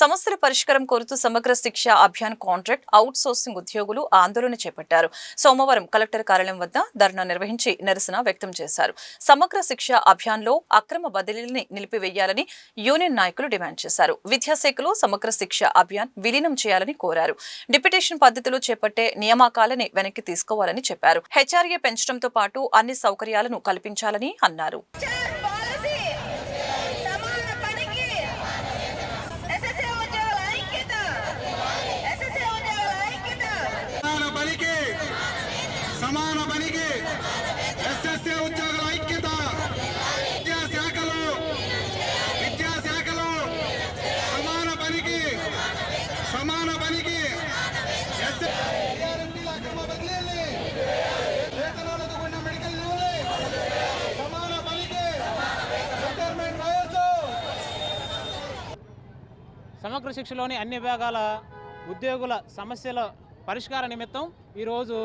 సమస్యల పరిష్కారం కోరుతూ సమగ్ర శిక్ష అభియాన్ కాంట్రాక్ట్ అవుట్ సోర్సింగ్ ఉద్యోగులు ఆందోళన చేపట్టారు. సోమవారం కలెక్టర్ కార్యాలయం వద్ద ధర్నా నిర్వహించి నిరసన వ్యక్తం చేశారు. సమగ్ర శిక్ష అభియాన్లో అక్రమ బదిలీని నిలిపివేయాలని యూనియన్ నాయకులు డిమాండ్ చేశారు. విద్యాశాఖలో సమగ్ర శిక్ష అభియాన్ విలీనం చేయాలని కోరారు. డిప్యుటేషన్ పద్ధతిలో చేపట్టే నియామకాలని వెనక్కి తీసుకోవాలని చెప్పారు. హెచ్ఆర్ఏ పెంచడంతో పాటు అన్ని సౌకర్యాలను కల్పించాలని అన్నారు. సమగ్ర శిక్షలోని అన్ని విభాగాల ఉద్యోగుల సమస్యల పరిష్కార నిమిత్తం ఈరోజు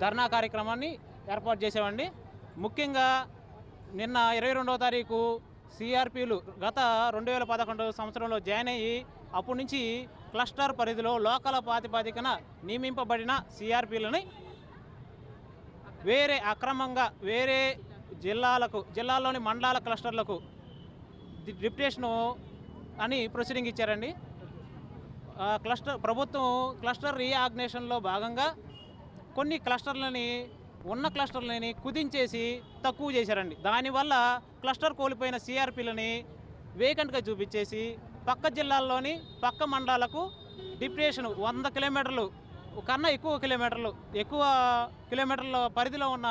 ధర్నా కార్యక్రమాన్ని ఏర్పాటు చేసామండి ముఖ్యంగా నిన్న ఇరవై రెండవ తారీఖు సిఆర్పీలు గత రెండు వేల పదకొండు సంవత్సరంలో జాయిన్ అయ్యి అప్పటి నుంచి క్లస్టర్ పరిధిలో లోకల ప్రాతిపదికన నియమింపబడిన సిఆర్పీలని వేరే అక్రమంగా వేరే జిల్లాలకు జిల్లాలోని మండలాల క్లస్టర్లకు డిప్యుటేషను అని ప్రొసీడింగ్ ఇచ్చారండి. క్లస్టర్ ప్రభుత్వం క్లస్టర్ రీఆర్గనైజేషన్లో భాగంగా కొన్ని క్లస్టర్లని ఉన్న క్లస్టర్లని కుదించేసి తక్కువ చేశారండి. దానివల్ల క్లస్టర్ కోల్పోయిన సిఆర్పీలని వేకెంట్గా చూపించేసి పక్క జిల్లాల్లోని పక్క మండలాలకు డిప్యుటేషన్ వంద కిలోమీటర్లు కన్నా ఎక్కువ కిలోమీటర్లు ఎక్కువ కిలోమీటర్ల పరిధిలో ఉన్న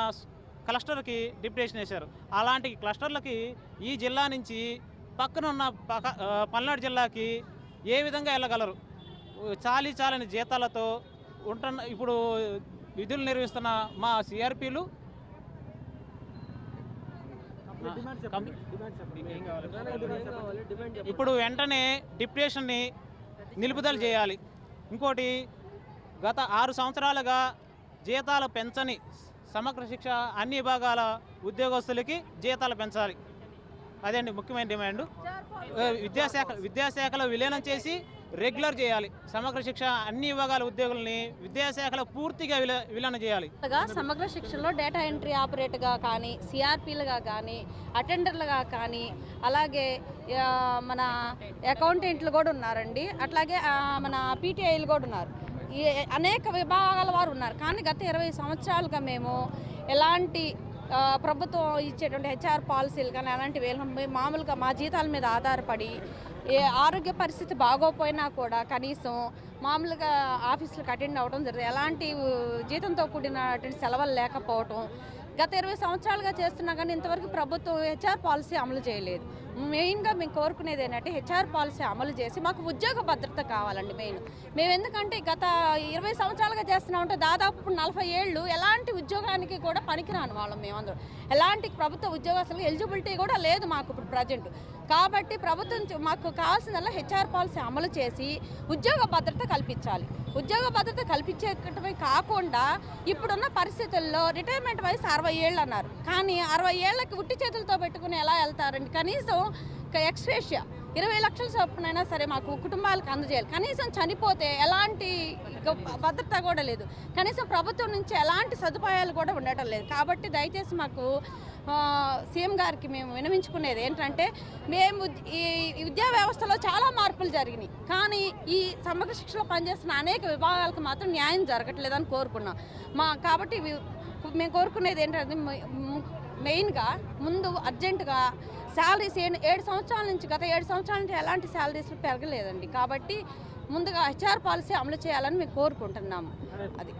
క్లస్టర్కి డిప్యుటేషన్ వేశారు. అలాంటి క్లస్టర్లకి ఈ జిల్లా నుంచి పక్కన ఉన్న పక్క పల్నాడు జిల్లాకి ఏ విధంగా వెళ్ళగలరు? చాలీ చాలని జీతాలతో ఉంటున్న ఇప్పుడు విధులు నిర్వహిస్తున్న మా సిఆర్పీలు? ఇప్పుడు వెంటనే డిప్యుటేషన్ని నిలుపుదల చేయాలి. ఇంకోటి గత ఆరు సంవత్సరాలుగా జీతాలు పెంచని సమగ్ర శిక్ష అన్ని విభాగాల ఉద్యోగస్తులకి జీతాలు పెంచాలి. అదే అండి ముఖ్యమైన డిమాండ్. విద్యాశాఖ విద్యాశాఖలో విలీనం చేసి రెగ్యులర్ చేయాలి. సమగ్ర శిక్ష అన్ని విభాగాల ఉద్యోగుల్ని విద్యాశాఖలో పూర్తిగా విల విలీనం చేయాలి. సమగ్ర శిక్షణలో డేటా ఎంట్రీ ఆపరేటర్గా కానీ సిఆర్పీలుగా కానీ అటెండర్లుగా కానీ అలాగే మన అకౌంటెంట్లు కూడా ఉన్నారండి. అట్లాగే మన పీటీఐలు కూడా ఉన్నారు. ఈ అనేక విభాగాల వారు ఉన్నారు. కానీ గత ఇరవై సంవత్సరాలుగా మేము ఎలాంటి ప్రభుత్వం ఇచ్చేటువంటి హెచ్ఆర్ పాలసీలు కానీ అలాంటివి మామూలుగా మా జీతాల మీద ఆధారపడి ఏ ఆరోగ్య పరిస్థితి బాగోపోయినా కూడా కనీసం మామూలుగా ఆఫీసులకు అటెండ్ అవ్వడం జరుగుతుంది. ఎలాంటి జీతంతో కూడినటువంటి సెలవులు లేకపోవటం గత ఇరవై సంవత్సరాలుగా చేస్తున్నా కానీ ఇంతవరకు ప్రభుత్వం హెచ్ఆర్ పాలసీ అమలు చేయలేదు. మెయిన్గా మేము కోరుకునేది ఏంటంటే హెచ్ఆర్ పాలసీ అమలు చేసి మాకు ఉద్యోగ భద్రత కావాలండి మెయిన్. మేము ఎందుకంటే గత ఇరవై సంవత్సరాలుగా చేస్తున్నామంటే దాదాపు ఇప్పుడు నలభై ఏళ్ళు ఎలాంటి ఉద్యోగానికి కూడా పనికిరాని వాళ్ళం మేమందరం ఎలాంటి ప్రభుత్వ ఉద్యోగస్తులకు ఎలిజిబిలిటీ కూడా లేదు మాకు ఇప్పుడు ప్రజెంట్. కాబట్టి ప్రభుత్వం మాకు కావాల్సిందల్లా హెచ్ఆర్ పాలసీ అమలు చేసి ఉద్యోగ భద్రత కల్పించాలి. ఉద్యోగ భద్రత కల్పించేటమే కాకుండా ఇప్పుడున్న పరిస్థితుల్లో రిటైర్మెంట్ వయసు అరవై ఏళ్ళు అన్నారు. కానీ అరవై ఏళ్ళకి ఉట్టి చేతులతో పెట్టుకుని ఎలా వెళ్తారండి? కనీసం ఎక్స్ప్రెష ఇరవై లక్షల చొప్పునైనా సరే మాకు కుటుంబాలకు అందజేయాలి. కనీసం చనిపోతే ఎలాంటి భద్రత కూడా లేదు. కనీసం ప్రభుత్వం నుంచి ఎలాంటి సదుపాయాలు కూడా ఉండటం లేదు. కాబట్టి దయచేసి మాకు సీఎం గారికి మేము వినవించుకునేది ఏంటంటే మేము ఈ విద్యా వ్యవస్థలో చాలా మార్పులు జరిగినాయి. కానీ ఈ సమగ్ర శిక్షలో పనిచేస్తున్న అనేక విభాగాలకు మాత్రం న్యాయం జరగట్లేదని కోరుకున్నాం. మా కాబట్టి మేము కోరుకునేది ఏంటంటే మెయిన్గా ముందు అర్జెంటుగా శాలరీస్ ఏడు సంవత్సరాల నుంచి గత ఏడు సంవత్సరాల నుంచి ఎలాంటి శాలరీస్ పెరగలేదండి. కాబట్టి ముందుగా హెచ్ఆర్ పాలసీ అమలు చేయాలని మేము కోరుకుంటున్నాము. అది.